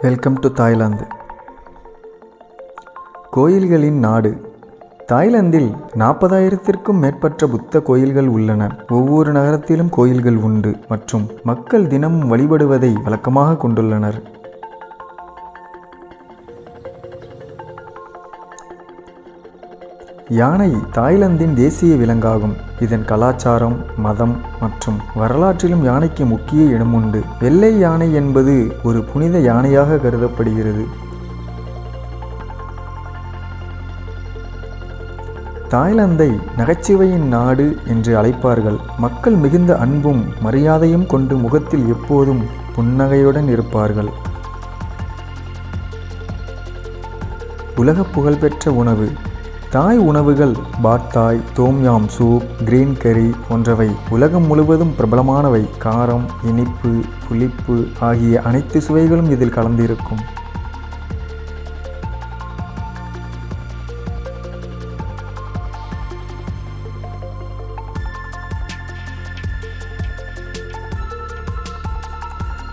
Welcome to Thailand கோயில்களின் நாடு. தாய்லாந்தில் நாற்பதாயிரத்திற்கும் மேற்பட்ட புத்த கோயில்கள் உள்ளன. ஒவ்வொரு நகரத்திலும் கோயில்கள் உண்டு மற்றும் மக்கள் தினமும் வழிபடுவதை வழக்கமாக கொண்டுள்ளனர். யானை தாய்லாந்தின் தேசிய விலங்காகும். இதன் கலாச்சாரம் மதம் மற்றும் வரலாற்றிலும் யானைக்கு முக்கிய இடம் உண்டு. வெள்ளை யானை என்பது ஒரு புனித யானையாக கருதப்படுகிறது. தாய்லாந்தை நகைச்சுவையின் நாடு என்று அழைப்பார்கள். மக்கள் மிகுந்த அன்பும் மரியாதையும் கொண்டு முகத்தில் எப்போதும் புன்னகையுடன் இருப்பார்கள். உலக புகழ்பெற்ற உணவு தாய் உணவுகள் பாத்தாய் தோம்யாம் சூப் கிரீன் கறி போன்றவை உலகம் முழுவதும் பிரபலமானவை. காரம் இனிப்பு புளிப்பு ஆகிய அனைத்து சுவைகளும் இதில் கலந்திருக்கும்.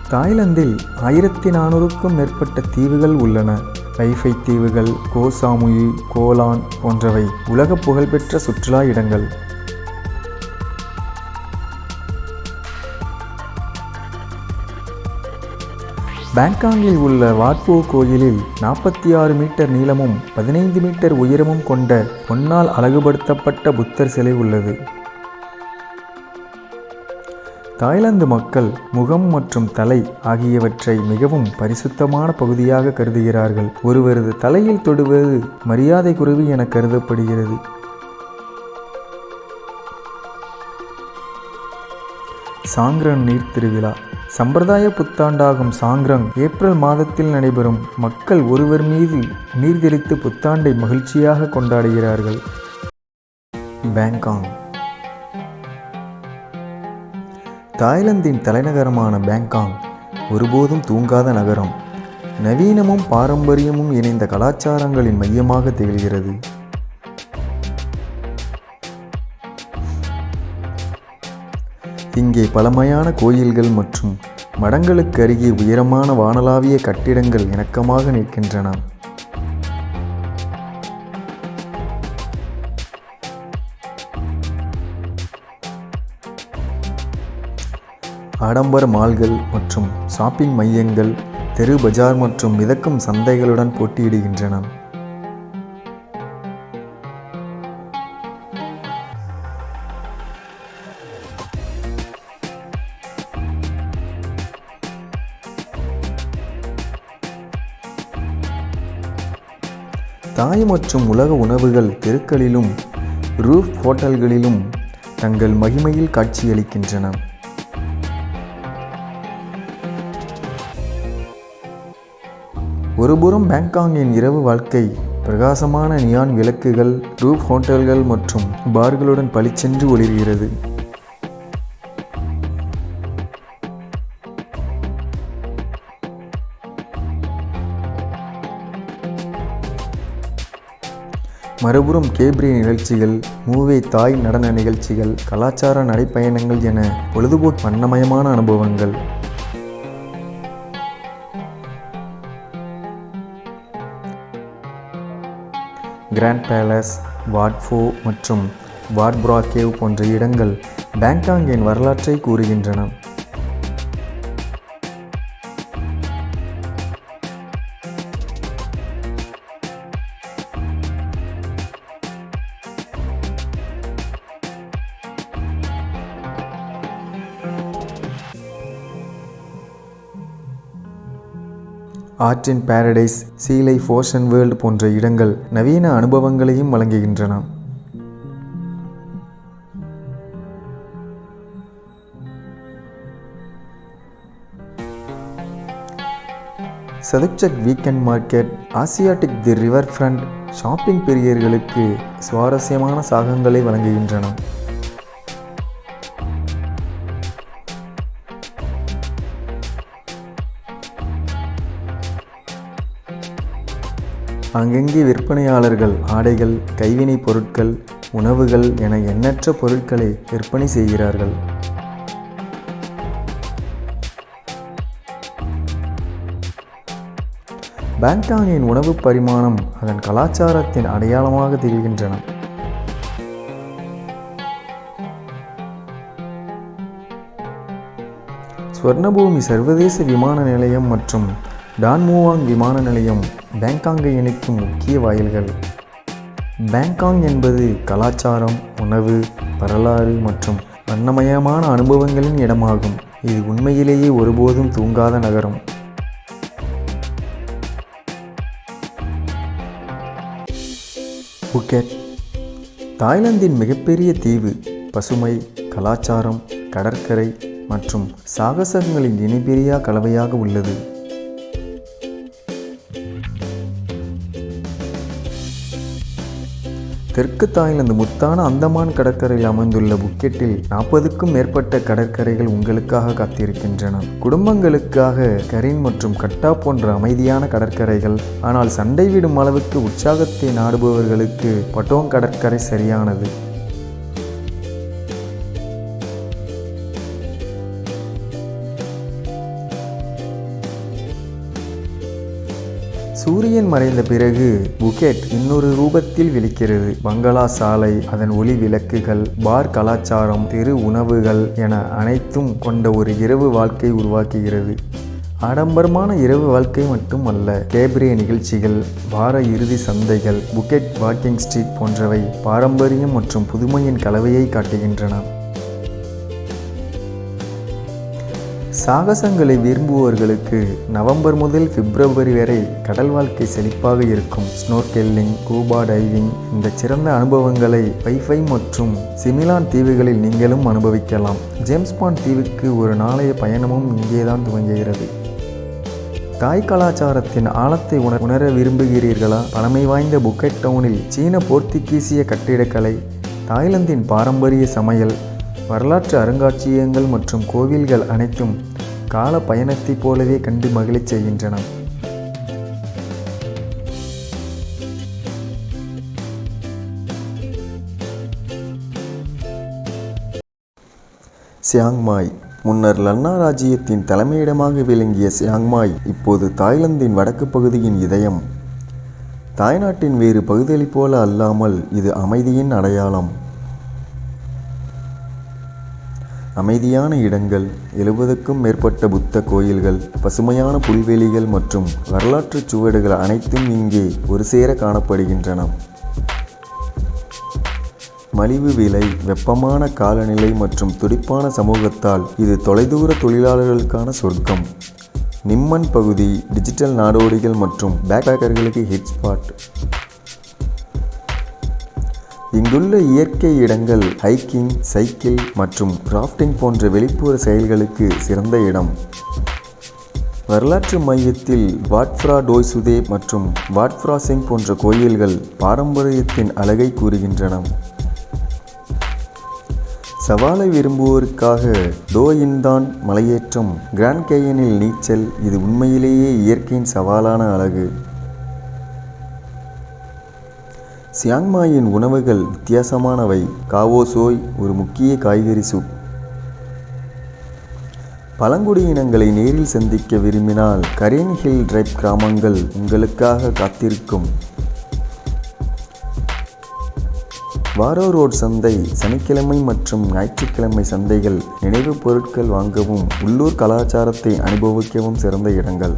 தாய்லாந்தில் ஆயிரத்தி நானூறுக்கும் மேற்பட்ட தீவுகள் உள்ளன. கைஃபை தீவுகள் கோசாமுயி கோலான் போன்றவை உலக புகழ்பெற்ற சுற்றுலா இடங்கள். பேங்காங்கில் உள்ள வாட்போ கோயிலில் நாற்பத்தி ஆறு மீட்டர் நீளமும் பதினைந்து மீட்டர் உயரமும் கொண்ட பொன்னால் அழகுபடுத்தப்பட்ட புத்தர் சிலை உள்ளது. தாய்லாந்து மக்கள் முகம் மற்றும் தலை ஆகியவற்றை மிகவும் பரிசுத்தமான பகுதியாக கருதுகிறார்கள். ஒருவரது தலையில் தொடுவது மரியாதை குறைவு என கருதப்படுகிறது. சாங்கிரன் நீர் திருவிழா. சம்பிரதாய புத்தாண்டாகும் சாங்கிரங் ஏப்ரல் மாதத்தில் நடைபெறும் மக்கள் ஒருவர் மீது நீர் தெளித்து புத்தாண்டை மகிழ்ச்சியாக கொண்டாடுகிறார்கள். பேங்காங். தாய்லாந்தின் தலைநகரமான பேங்காங் ஒருபோதும் தூங்காத நகரம். நவீனமும் பாரம்பரியமும் இணைந்த கலாச்சாரங்களின் மையமாக திகழ்கிறது. இங்கே பழமையான கோயில்கள் மற்றும் மடங்களுக்கு அருகே உயரமான வானளாவிய கட்டிடங்கள் இணக்கமாக நிற்கின்றன. ஆடம்பர மால்கள் மற்றும் ஷாப்பிங் மையங்கள் தெரு பஜார் மற்றும் மிதக்கும் சந்தைகளுடன் போட்டியிடுகின்றன. தாய் மற்றும் உலக உணவுகள் தெருக்களிலும் ரூஃப் ஹோட்டல்களிலும் தங்கள் மகிமையில் காட்சியளிக்கின்றன. ஒருபுறம் பேங்காங்கின் இரவு வாழ்க்கை பிரகாசமான நியான் விளக்குகள் ரூப் ஹோட்டல்கள் மற்றும் பார்களுடன் பளிச்சென்று ஒளிர்கிறது. மறுபுறம் கேப்ரி நிகழ்ச்சிகள் மூவே தாய் நடன நிகழ்ச்சிகள் கலாச்சார நடைப்பயணங்கள் என பொழுதுபோக்கு வண்ணமயமான அனுபவங்கள். கிராண்ட் பேலஸ் வாட்ஃபோ மற்றும் வாட்ப்ரா கேவ் போன்ற இடங்கள் பேங்காங்கின் வரலாற்றை கூறுகின்றன. ஆர்ட் பேரடைஸ் சீலை ஃபோஷன் வேர்ல்டு போன்ற இடங்கள் நவீன அனுபவங்களையும் வழங்குகின்றன. Chatuchak weekend market Asiatique the riverfront shopping பிரியர்களுக்கு சுவாரஸ்யமான சாகங்களை வழங்குகின்றன அங்கங்கே விற்பனையாளர்கள் ஆடைகள் கைவினைப் பொருட்கள் உணவுகள் என எண்ணற்ற பொருட்களை விற்பனை செய்கிறார்கள். பேங்காங்கின் உணவு பரிமாணம் அதன் கலாச்சாரத்தின் அடையாளமாக திகழ்கின்றன. ஸ்வர்ணபூமி சர்வதேச விமான நிலையம் மற்றும் டான்மூவாங் விமான நிலையம் பேங்காங்கை இணைக்கும் முக்கிய வாயில்கள். பேங்காங் என்பது கலாச்சாரம் உணவு வரலாறு மற்றும் வண்ணமயமான அனுபவங்களின் இடமாகும். இது உண்மையிலேயே ஒருபோதும் தூங்காத நகரம். புக்கெட் தாய்லாந்தின் மிகப்பெரிய தீவு பசுமை கலாச்சாரம் கடற்கரை மற்றும் சாகசங்களின் இணைபிரியா கலவையாக உள்ளது. தெற்கு தாய்லாந்து முத்தான அந்தமான் கடற்கரையில் அமைந்துள்ள புக்கெட்டில் நாற்பதுக்கும் மேற்பட்ட கடற்கரைகள் உங்களுக்காக காத்திருக்கின்றன. குடும்பங்களுக்காக கரீன் மற்றும் கட்டா போன்ற அமைதியான கடற்கரைகள் ஆனால் சண்டை விடும் அளவுக்கு உற்சாகத்தை நாடுபவர்களுக்கு பட்டோங் கடற்கரை சரியானது. சூரியன் மறைந்த பிறகு புகெட் இன்னொரு ரூபத்தில் விழிக்கிறது. பங்களா சாலை அதன் ஒளி விளக்குகள் பார் கலாச்சாரம் தெரு உணவுகள் என அனைத்தும் கொண்ட ஒரு இரவு வாழ்க்கை உருவாக்குகிறது. ஆடம்பரமான இரவு வாழ்க்கை மட்டுமல்ல கேபிரிய நிகழ்ச்சிகள் வார இறுதி சந்தைகள் புக்கெட் வாக்கிங் ஸ்ட்ரீட் போன்றவை பாரம்பரியம் மற்றும் புதுமையின் கலவையை காட்டுகின்றன. சாகசங்களை விரும்புவோர்களுக்கு நவம்பர் முதல் பிப்ரவரி வரை கடல் வாழ்க்கை செழிப்பாக இருக்கும். ஸ்னோர்கெல்லிங் கூபா டைவிங் இந்த சிறந்த அனுபவங்களை வைஃபை மற்றும் சிமிலான் தீவுகளில் நீங்களும் அனுபவிக்கலாம். ஜேம்ஸ்பான் தீவுக்கு ஒரு நாளைய பயணமும் இங்கேதான் துவங்குகிறது. தாய் கலாச்சாரத்தின் ஆழத்தை உணர் உணர விரும்புகிறீர்களா? பழமை வாய்ந்த புக்கெட் டவுனில் சீன போர்த்துகீசிய கட்டிடக்கலை தாய்லாந்தின் பாரம்பரிய சமையல் வரலாற்று அருங்காட்சியகங்கள் மற்றும் கோவில்கள் அனைத்தும் கால பயணத்தைப் போலவே கண்டு மகிழச் செய்கின்றன. சியாங்மாய். முன்னர் லன்னா ராஜ்ஜியத்தின் தலைமையிடமாக விளங்கிய சியாங்மாய் இப்போது தாய்லாந்தின் வடக்கு பகுதியின் இதயம். தாய்நாட்டின் வேறு பகுதிகளைப் போல அல்லாமல் இது அமைதியின் அடையாளம். அமைதியான இடங்கள் எழுபதுக்கும் மேற்பட்ட புத்த கோயில்கள் பசுமையான புல்வெளிகள் மற்றும் வரலாற்றுச் சுவடுகள் அனைத்தும் இங்கே ஒரு சேர காணப்படுகின்றன. மலிவு விலை வெப்பமான காலநிலை மற்றும் துடிப்பான சமூகத்தால் இது தொலைதூர தொழிலாளர்களுக்கான சொர்க்கம். நிம்மன் பகுதி டிஜிட்டல் நாடோடிகள் மற்றும் பேக்பேக்கர்களுக்கு ஹிட் ஸ்பாட் இங்குள்ள இயற்கை இடங்கள் ஹைக்கிங் சைக்கிள் மற்றும் ராஃப்டிங் போன்ற வெளிப்புற செயல்களுக்கு சிறந்த இடம். வரலாற்று மையத்தில் வாட்ஃப்ரா டோய்சுதே மற்றும் வாட்ஃப்ரா சிங் போன்ற கோயில்கள் பாரம்பரியத்தின் அழகை கூறுகின்றன. சவாலை விரும்புவோருக்காக டோயின்தான் மலையேற்றம். கிராண்ட் கேயனில் நீச்சல் இது உண்மையிலேயே இயற்கையின் சவாலான அழகு. சியாங்மாயின் உணவுகள் வித்தியாசமானவை. காவோசோய் ஒரு முக்கிய காய்கறி சூப். பழங்குடியினங்களை நேரில் சந்திக்க விரும்பினால் கரேன் ஹில் டிரைப் கிராமங்கள் உங்களுக்காக காத்திருக்கும். வாரோ ரோட் சந்தை சனிக்கிழமை மற்றும் ஞாயிற்றுக்கிழமை சந்தைகள் நினைவுப் பொருட்கள் வாங்கவும் உள்ளூர் கலாச்சாரத்தை அனுபவிக்கவும் சிறந்த இடங்கள்.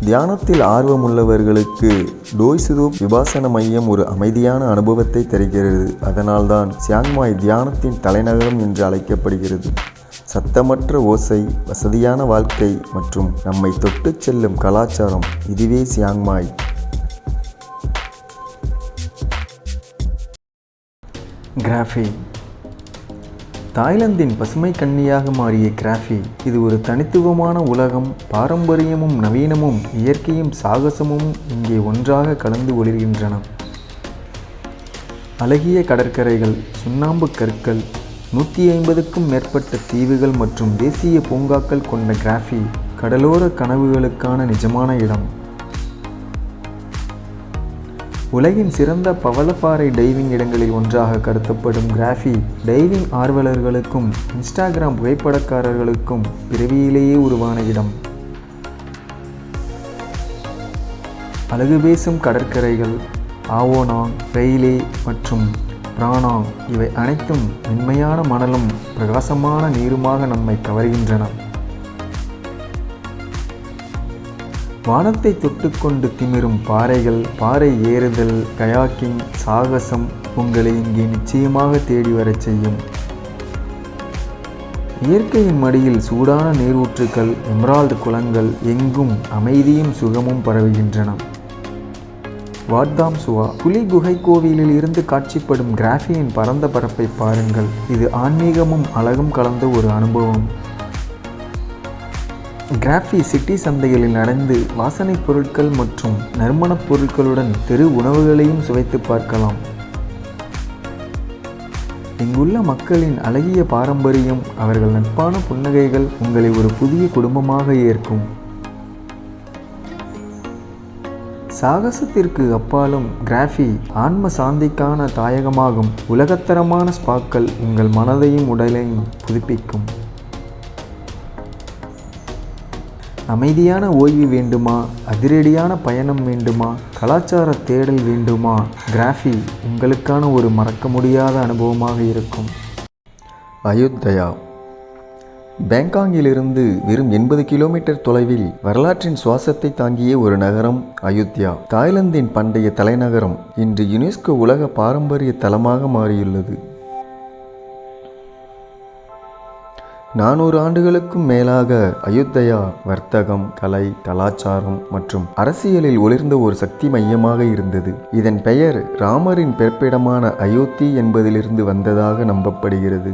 தியானத்தில் ஆர்வமுள்ளவர்களுக்கு டோய்சுதூப் விபாசன மையம் ஒரு அமைதியான அனுபவத்தை தருகிறது. அதனால்தான் சியாங்மாய் தியானத்தின் தலைநகரம் என்று அழைக்கப்படுகிறது. சத்தமற்ற ஓசை வசதியான வாழ்க்கை மற்றும் நம்மை தொட்டுச் செல்லும் கலாச்சாரம் இதுவே சியாங்மாய். கிராஃபி தாய்லாந்தின் பசுமை கண்ணியாக மாறிய கிராஃபி இது ஒரு தனித்துவமான உலகம். பாரம்பரியமும் நவீனமும் இயற்கையும் சாகசமும் இங்கே ஒன்றாக கலந்து ஒளிர்கின்றன. அழகிய கடற்கரைகள் சுண்ணாம்பு கற்கள் நூற்றி ஐம்பதுக்கும் மேற்பட்ட தீவுகள் மற்றும் தேசிய பூங்காக்கள் கொண்ட கிராஃபி கடலோர கனவுகளுக்கான நிஜமான இடம். உலகின் சிறந்த பவளப்பாறை டைவிங் இடங்களில் ஒன்றாக கருதப்படும் கிராஃபி டைவிங் ஆர்வலர்களுக்கும் இன்ஸ்டாகிராம் புகைப்படக்காரர்களுக்கும் பிறவியிலேயே உருவான இடம். அழகு பேசும் கடற்கரைகள் ஆவோனாங் ரெயிலே மற்றும் பிரானாங் இவை அனைத்தும் மென்மையான மணலும் பிரகாசமான நீருமாக நம்மை கவர்கின்றன. வானத்தை தொட்டுக்கொண்டு திமிரும் பாறைகள் பாறை ஏறுதல் கயாக்கிங் சாகசம் உங்களை இங்கே நிச்சயமாக தேடி வரச் செய்யும். இயற்கையின் மடியில் சூடான நீரூற்றுக்கள் எமரால்டு குளங்கள் எங்கும் அமைதியும் சுகமும் பரவுகின்றன. வாட்தாம் சுவா புலி குகை கோவிலில் இருந்து காட்சிப்படும் கிராஃபியின் பரந்த பரப்பை பாருங்கள். இது ஆன்மீகமும் அழகும் கலந்த ஒரு அனுபவம். கிராஃபி சிட்டி சந்தைகளில் நடந்து வாசனைப் பொருட்கள் மற்றும் நறுமணப் பொருட்களுடன் தெரு உணவுகளையும் சுவைத்து பார்க்கலாம். இங்குள்ள மக்களின் அழகிய பாரம்பரியம் அவர்கள் நட்பான புன்னகைகள் உங்களை ஒரு புதிய குடும்பமாக ஏற்கும். சாகசத்திற்கு அப்பாலும் கிராஃபி ஆன்ம சாந்திக்கான தாயகமாகும். உலகத்தரமான ஸ்பாக்கள் உங்கள் மனதையும் உடலையும் புதுப்பிக்கும். அமைதியான ஓய்வு வேண்டுமா? அதிரடியான பயணம் வேண்டுமா? கலாச்சார தேடல் வேண்டுமா? கிராஃபி உங்களுக்கான ஒரு மறக்க முடியாத அனுபவமாக இருக்கும். அயோத்தயா. பேங்காங்கிலிருந்து வெறும் எண்பது கிலோமீட்டர் தொலைவில் வரலாற்றின் சுவாசத்தை தாங்கிய ஒரு நகரம் அயோத்தியா. தாய்லாந்தின் பண்டைய தலைநகரம் இன்று யுனெஸ்கோ உலக பாரம்பரிய தலமாக மாறியுள்ளது. நானூறு ஆண்டுகளுக்கும் மேலாக அயோத்தயா வர்த்தகம் கலை கலாச்சாரம் மற்றும் அரசியலில் ஒளிர்ந்த ஒரு சக்தி மையமாக இருந்தது. இதன் பெயர் ராமரின் பிறப்பிடமான அயோத்தி என்பதிலிருந்து வந்ததாக நம்பப்படுகிறது.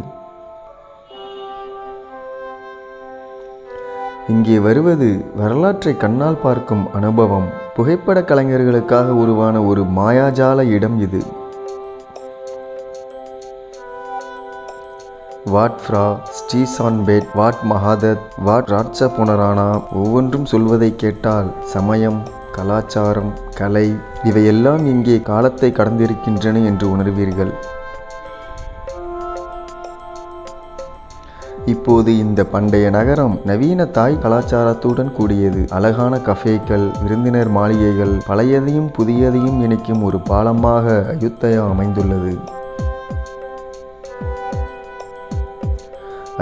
இங்கே வருவது வரலாற்றை கண்ணால் பார்க்கும் அனுபவம். புகைப்பட கலைஞர்களுக்காக உருவான ஒரு மாயாஜால இடம் இது. Wat Phra Si Sanphet Wat Mahathat Wat Ratchaburana ஒவ்வொன்றும் சொல்வதை கேட்டால் சமயம் கலாச்சாரம் கலை இவையெல்லாம் இங்கே காலத்தை கடந்திருக்கின்றன என்று உணர்வீர்கள். இப்போது இந்த பண்டைய நகரம் நவீன தாய் கலாச்சாரத்துடன் கூடியது. அழகான கஃபேக்கள் விருந்தினர் மாளிகைகள் பழையதையும் புதியதையும் இணைக்கும் ஒரு பாலமாக அயுத்தயா அமைந்துள்ளது.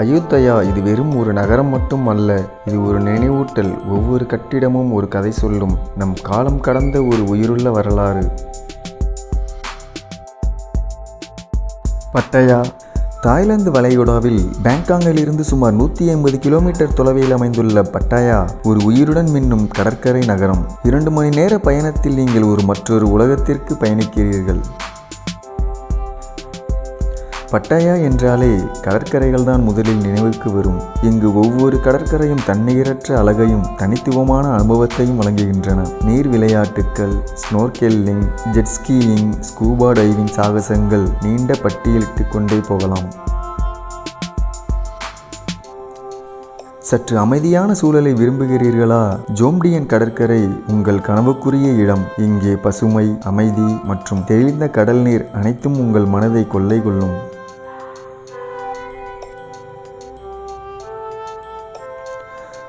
அயோத்தயா இது வெறும் ஒரு நகரம் மட்டும் அல்ல இது ஒரு நினைவூட்டல். ஒவ்வொரு கட்டிடமும் ஒரு கதை சொல்லும். நம் காலம் கடந்த ஒரு உயிருள்ள வரலாறு. பட்டயா தாய்லாந்து வளைகுடாவில் பேங்காங்கில் இருந்து சுமார் நூற்றி ஐம்பது கிலோமீட்டர் தொலைவில் அமைந்துள்ள பட்டாயா ஒரு உயிருடன் மின்னும் கடற்கரை நகரம். இரண்டு மணி நேர பயணத்தில் நீங்கள் ஒரு மற்றொரு உலகத்திற்கு பயணிக்கிறீர்கள். பட்டாயா என்றாலே கடற்கரைகள் தான் முதலில் நினைவுக்கு வரும். இங்கு ஒவ்வொரு கடற்கரையும் தண்ணீரற்ற அழகையும் தனித்துவமான அனுபவத்தையும் வழங்குகின்றன. நீர் விளையாட்டுக்கள் ஸ்னோர்கெல்லிங் ஜெட்ஸ்கீயிங் ஸ்கூபா டைவிங் சாகசங்கள் நீண்ட பட்டியலிட்டு கொண்டே போகலாம். சற்று அமைதியான சூழலை விரும்புகிறீர்களா? ஜோம்டியன் கடற்கரை உங்கள் கனவுக்குரிய இடம். இங்கே பசுமை அமைதி மற்றும் தெளிந்த கடல் நீர் அனைத்தும் உங்கள் மனதை கொள்ளை கொள்ளும்.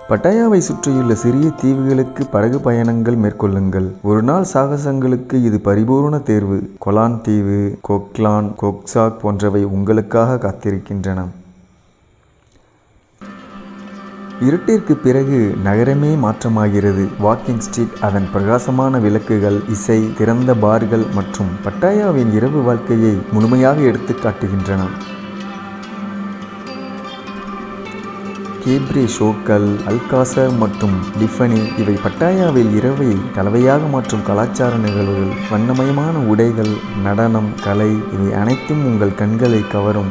பட்டாயாவை சுற்றியுள்ள சிறிய தீவுகளுக்கு படகு பயணங்கள் மேற்கொள்ளுங்கள். ஒரு நாள் சாகசங்களுக்கு இது பரிபூர்ண தேர்வு. கொலான் தீவு கொக்லான் கொக்சாக் போன்றவை உங்களுக்காக காத்திருக்கின்றன. இருட்டிற்கு பிறகு நகரமே மாற்றமாகிறது. வாக்கிங் ஸ்ட்ரீட் அதன் பிரகாசமான விளக்குகள் இசை திறந்த பார்கள் மற்றும் பட்டாயாவின் இரவு வாழ்க்கையை முழுமையாக எடுத்து காட்டுகின்றன. கேப்ரி ஷோக்கள் அல்காசர் மற்றும் டிஃபனி இவை பட்டாயாவில் இரவை கலவையாக மாற்றும் கலாச்சார நிகழ்வுகள். வண்ணமயமான உடைகள் நடனம் கலை இவை அனைத்தும் உங்கள் கண்களை கவரும்.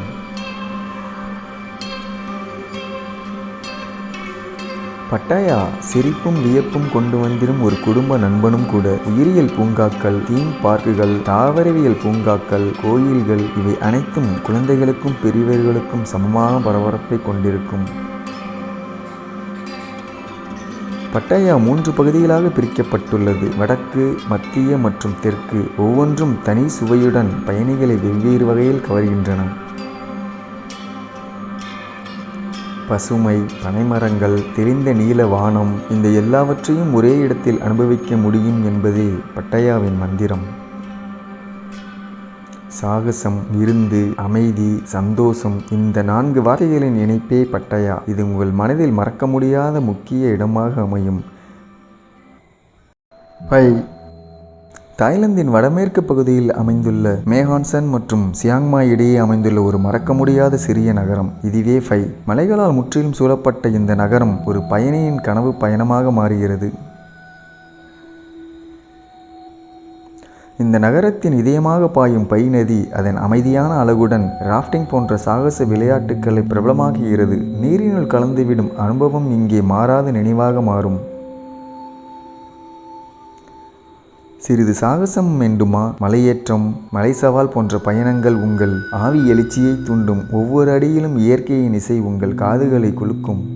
பட்டாயா சிரிப்பும் வியப்பும் கொண்டு வந்திடும் ஒரு குடும்ப நண்பனும் கூட. உயிரியல் பூங்காக்கள் தீம் பார்க்குகள் தாவரவியல் பூங்காக்கள் கோயில்கள் இவை அனைத்தும் குழந்தைகளுக்கும் பெரியவர்களுக்கும் சமமான பரபரப்பை கொண்டிருக்கும். பட்டாயா மூன்று பகுதிகளாக பிரிக்கப்பட்டுள்ளது. வடக்கு மத்திய மற்றும் தெற்கு ஒவ்வொன்றும் தனி சுவையுடன் பயணிகளை வெவ்வேறு வகையில் கவர்கின்றன. பசுமை பனைமரங்கள் தெரிந்த நீல வானம் இந்த எல்லாவற்றையும் ஒரே இடத்தில் அனுபவிக்க முடியும் என்பதே பட்டையாவின் மந்திரம். சாகசம் விருந்து அமைதி சந்தோஷம் இந்த நான்கு வார்த்தைகளின் இணைப்பே பட்டயா? இது உங்கள் மனதில் மறக்க முடியாத முக்கிய இடமாக அமையும். பை. தாய்லாந்தின் வடமேற்கு பகுதியில் அமைந்துள்ள மேஹான்சன் மற்றும் சியாங்மாய் இடையே அமைந்துள்ள ஒரு மறக்க முடியாத சிறிய நகரம். இதுவே ஃபை மலைகளால் முற்றிலும் சூழப்பட்ட இந்த நகரம் ஒரு பயணியின் கனவு பயணமாக மாறுகிறது. இந்த நகரத்தின் இதயமாக பாயும் பை நதி அதன் அமைதியான அழகுடன் ராஃப்டிங் போன்ற சாகச விளையாட்டுக்களை பிரபலமாக்குகிறது. நீரினுள் கலந்துவிடும் அனுபவம் இங்கே மாறாத நினைவாக மாறும். சிறிது சாகசம் வேண்டுமா மலையேற்றம் மலை சவால் போன்ற பயணங்கள் உங்கள் ஆவி எழுச்சியை தூண்டும். ஒவ்வொரு அடியிலும் இயற்கையின் இசை உங்கள் காதுகளை குலுக்கும்.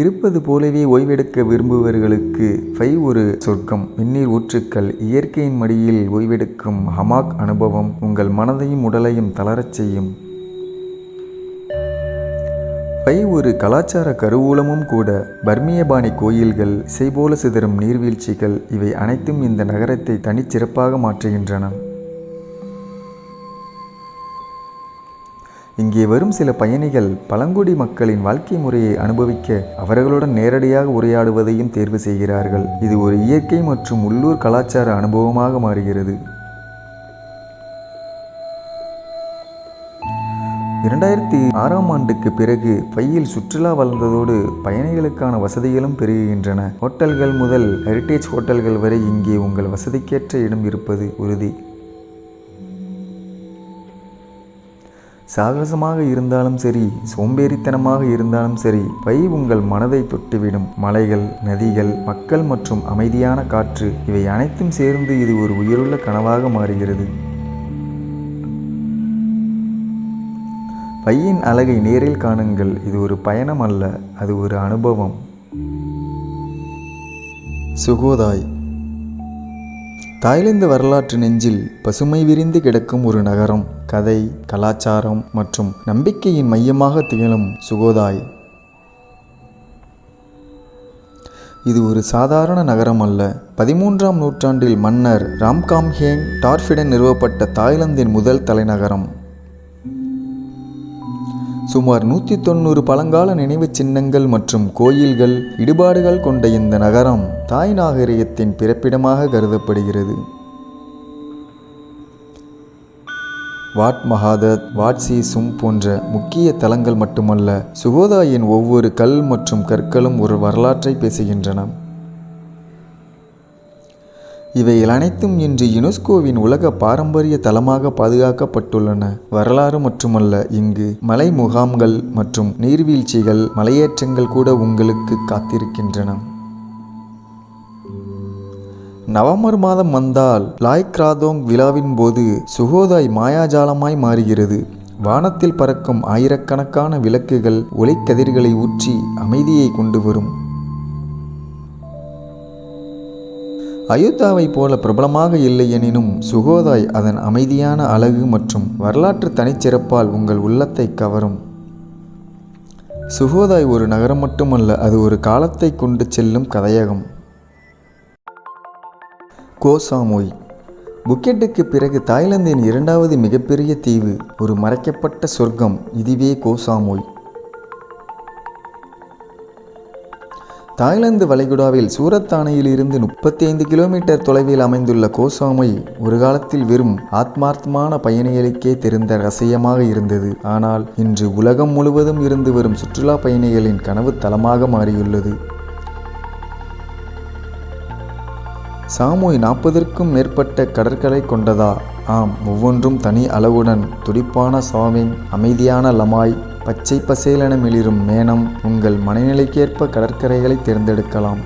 இருப்பது போலவே ஓய்வெடுக்க விரும்புபவர்களுக்கு ஃபை ஒரு சொர்க்கம். வெந்நீர் ஊற்றுக்கள் இயற்கையின் மடியில் ஓய்வெடுக்கும் ஹமாக் அனுபவம் உங்கள் மனதையும் உடலையும் தளரச் செய்யும். பை ஒரு கலாச்சார கருவூலமும் கூட பர்மியபாணி கோயில்கள் இசைபோல சிதறும் நீர்வீழ்ச்சிகள் இவை அனைத்தும் இந்த நகரத்தை தனிச்சிறப்பாக மாற்றுகின்றன. இங்கே வரும் சில பயணிகள் பழங்குடி மக்களின் வாழ்க்கை முறையை அனுபவிக்க அவர்களுடன் நேரடியாக உரையாடுவதையும் தேர்வு செய்கிறார்கள். இது ஒரு இயற்கை மற்றும் உள்ளூர் கலாச்சார அனுபவமாக மாறுகிறது. இரண்டாயிரத்தி ஆறாம் ஆண்டுக்கு பிறகு பையில் சுற்றுலா வளர்ந்ததோடு பயணிகளுக்கான வசதிகளும் பெருகுகின்றன. ஹோட்டல்கள் முதல் ஹெரிட்டேஜ் ஹோட்டல்கள் வரை இங்கே உங்கள் வசதிக்கேற்ற இடம் இருப்பது உறுதி. சாகசமாக இருந்தாலும் சரி சோம்பேறித்தனமாக இருந்தாலும் சரி பை உங்கள் மனதை தொட்டுவிடும். மலைகள் நதிகள் மக்கள் மற்றும் அமைதியான காற்று இவை அனைத்தும் சேர்ந்து இது ஒரு உயிருள்ள கனவாக மாறுகிறது. பையின் அழகை நேரில் காணுங்கள். இது ஒரு பயணம் அல்ல அது ஒரு அனுபவம். சுகோதாய். தாய்லாந்து வரலாற்று நெஞ்சில் பசுமை விரிந்து கிடக்கும் ஒரு நகரம். கதை கலாச்சாரம் மற்றும் நம்பிக்கையின் மையமாக திகழும் சுகோதாய். இது ஒரு சாதாரண நகரம் அல்ல. பதிமூன்றாம் நூற்றாண்டில் மன்னர் ராம்காம்ஹேங் டார்ஃபிடன் நிறுவப்பட்ட தாய்லாந்தின் முதல் தலைநகரம். சுமார் நூற்றி தொண்ணூறு பழங்கால நினைவுச் சின்னங்கள் மற்றும் கோயில்கள் இடுபாடுகள் கொண்ட இந்த நகரம் தாய் நாகரிகத்தின் பிறப்பிடமாக கருதப்படுகிறது. வாட் மகாதத் வாட்சி சும் போன்ற முக்கிய தலங்கள் மட்டுமல்ல சுகோதாயின் ஒவ்வொரு கல் மற்றும் கற்களும் ஒரு வரலாற்றை பேசுகின்றன. இவைகள் அனைத்தும் இன்று யுனெஸ்கோவின் உலக பாரம்பரிய தலமாக பாதுகாக்கப்பட்டுள்ளன. வரலாறு மட்டுமல்ல இங்கு மலை முகாம்கள் மற்றும் நீர்வீழ்ச்சிகள் மலையேற்றங்கள் கூட உங்களுக்கு காத்திருக்கின்றன. நவம்பர் மாதம் வந்தால் லாய் கிராதோங் விழாவின் போது சுகோதாய் மாயாஜாலமாய் மாறுகிறது. வானத்தில் பறக்கும் ஆயிரக்கணக்கான விளக்குகள் ஒளிக்கதிர்களை ஊற்றி அமைதியை கொண்டு வரும். அயோத்தாவை போல பிரபலமாக இல்லை எனினும் சுகோதாய் அதன் அமைதியான அழகு மற்றும் வரலாற்று தனிச்சிறப்பால் உங்கள் உள்ளத்தை கவரும். சுகோதாய் ஒரு நகரம் மட்டுமல்ல அது ஒரு காலத்தை கொண்டு செல்லும் கதையகம். கோசாமோய். புக்கெட்டுக்கு பிறகு தாய்லாந்தின் இரண்டாவது மிகப்பெரிய தீவு ஒரு மறைக்கப்பட்ட சொர்க்கம் இதுவே கோசாமோய். தாய்லாந்து வளைகுடாவில் சூரத்தானையில் இருந்து முப்பத்தைந்து கிலோமீட்டர் தொலைவில் அமைந்துள்ள கோசாமை ஒரு காலத்தில் வெறும் ஆத்மார்த்தமான பயணிகளுக்கே தெரிந்த ரசியமாக இருந்தது. ஆனால் இன்று உலகம் முழுவதும் இருந்து வரும் சுற்றுலா பயணிகளின் கனவு தளமாக மாறியுள்ளது. சாமோய் நாற்பதற்கும் மேற்பட்ட கடற்கரை கொண்டதா? ஆம் ஒவ்வொன்றும் தனி அளவுடன். துடிப்பான சாவிங் அமைதியான லமாய் பச்சை பசேலென மிளிரும் மேனம் உங்கள் மனநிலைக்கேற்ப கடற்கரைகளை தேர்ந்தெடுக்கலாம்.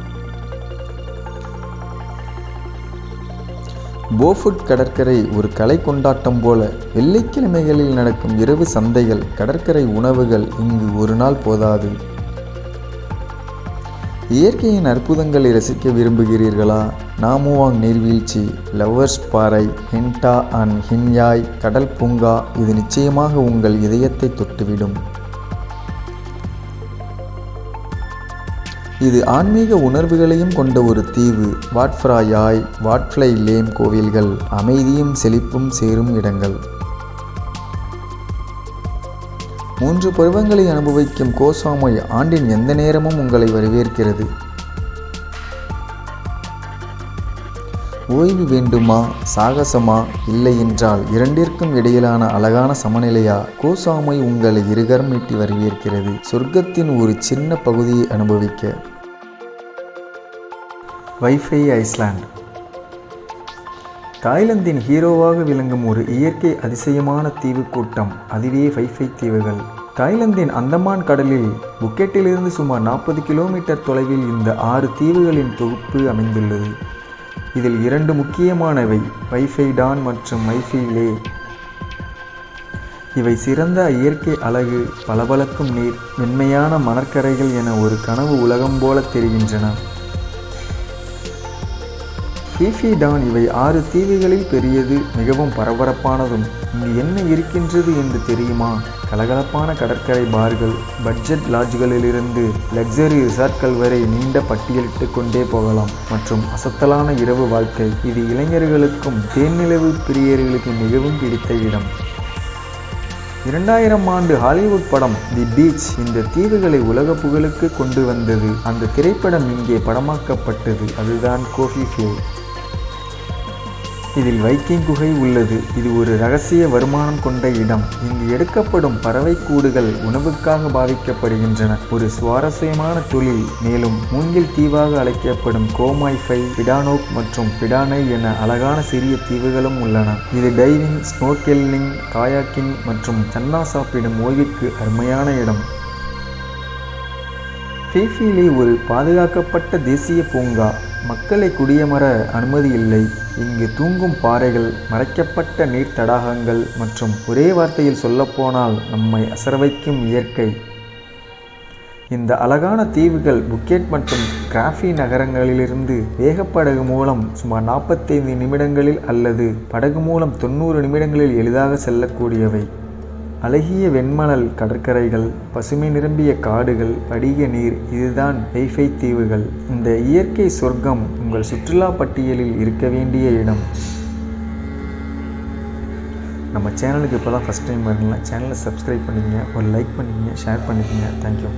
போஃபுட் கடற்கரை ஒரு கலை கொண்டாட்டம் போல வெள்ளிக்கிழமைகளில் நடக்கும் இரவு சந்தைகள் கடற்கரை உணவுகள் இங்கு ஒரு நாள் போதாது. இயற்கையின் அற்புதங்களை ரசிக்க விரும்புகிறீர்களா? நாமுவாங் நீர்வீழ்ச்சி லவ்வர்ஸ் பாறை ஹின்டா அண்ட் ஹின்யாய் கடல் பூங்கா இது நிச்சயமாக உங்கள் இதயத்தை தொட்டுவிடும். இது ஆன்மீக உணர்வுகளையும் கொண்ட ஒரு தீவு. வாட்ஃப்ராயாய் வாட்ஃப்ளை லேம் கோவில்கள் அமைதியும் செழிப்பும் சேரும் இடங்கள். மூன்று பருவங்களை அனுபவிக்கும் கோசாமை ஆண்டின் எந்த நேரமும் உங்களை வரவேற்கிறது? ஓய்வு வேண்டுமா சாகசமா இல்லை என்றால் இரண்டிற்கும் இடையிலான அழகான சமநிலையா? கோசாமை உங்களை இருகரம் நீட்டி வரவேற்கிறது. சொர்க்கத்தின் ஒரு சின்ன பகுதியை அனுபவிக்க. வைஃபை ஐஸ்லாண்ட் தாய்லாந்தின் ஹீரோவாக விளங்கும் ஒரு இயற்கை அதிசயமான தீவு கூட்டம் அதுவே வைஃபை தீவுகள். தாய்லாந்தின் அந்தமான் கடலில் புக்கெட்டிலிருந்து சுமார் நாற்பது கிலோமீட்டர் தொலைவில் இந்த ஆறு தீவுகளின் தொகுப்பு அமைந்துள்ளது. இதில் இரண்டு முக்கியமானவை வைஃபை டான் மற்றும் வைஃபை லே இவை சிறந்த இயற்கை அழகு பளபளக்கும் நீர் மென்மையான மணற்கரைகள் என ஒரு கனவு உலகம் போல தெரிகின்றன. ஃபீஃபி டான் இவை ஆறு தீவுகளில் பெரியது மிகவும் பரபரப்பானதும். இங்கு என்ன இருக்கின்றது என்று தெரியுமா? கலகலப்பான கடற்கரை பார்கள் பட்ஜெட் லாட்ஜ்களிலிருந்து லக்ஸரி ரிசார்ட்கள் வரை நீண்ட பட்டியலிட்டு கொண்டே போகலாம். மற்றும் அசத்தலான இரவு வாழ்க்கை இது இளைஞர்களுக்கும் தேன்நிலவு பிரியர்களுக்கு மிகவும் பிடித்த இடம். இரண்டாயிரம் ஆண்டு ஹாலிவுட் படம் தி பீச் இந்த தீவுகளை உலக புகழுக்கு கொண்டு வந்தது. அந்த திரைப்படம் இங்கே படமாக்கப்பட்டது. அதுதான் கோஃபி ஃபியூ இதில் வைக்கிங் குகை உள்ளது. இது ஒரு ரகசிய வருமானம் கொண்ட இடம். இங்கு எடுக்கப்படும் பறவை கூடுகள் உணவுக்காக பாவிக்கப்படுகின்றன. ஒரு சுவாரஸ்யமான தொழில். மேலும் மூங்கில் தீவாக அழைக்கப்படும் கோமாய்ஃபை பிடானோக் மற்றும் பிடானை என அழகான சிறிய தீவுகளும் உள்ளன. இது டைவிங் ஸ்னோக்கெல்லிங் காயாக்கிங் மற்றும் சன்னா சாப்பிடும் ஓய்விற்கு அருமையான இடம். ஃபீஃபீலி ஒரு பாதுகாக்கப்பட்ட தேசிய பூங்கா. மக்களை குடியமர அனுமதி இல்லை. இங்கு தூங்கும் பாறைகள் மறைக்கப்பட்ட நீர் தடாகங்கள் மற்றும் ஒரே வார்த்தையில் சொல்லப்போனால் நம்மை அசரவைக்கும் இயற்கை. இந்த அழகான தீவுகள் புக்கெட் மற்றும் கிராஃபி நகரங்களிலிருந்து வேகப்படகு மூலம் சுமார் நாற்பத்தைந்து நிமிடங்களில் அல்லது படகு மூலம் தொண்ணூறு நிமிடங்களில் எளிதாக செல்லக்கூடியவை. அழகிய வெண்மணல் கடற்கரைகள் பசுமை நிரம்பிய காடுகள் படிக நீர் இதுதான் ஐஃபை தீவுகள். இந்த இயற்கை சொர்க்கம் உங்கள் சுற்றுலா பட்டியலில் இருக்க வேண்டிய இடம். நம்ம சேனலுக்கு இப்போ தான் ஃபஸ்ட் டைம் வரலாம் சேனலை சப்ஸ்கிரைப் பண்ணிக்கங்க ஒரு லைக் பண்ணிக்கங்க ஷேர் பண்ணிக்கங்க. தேங்க்யூ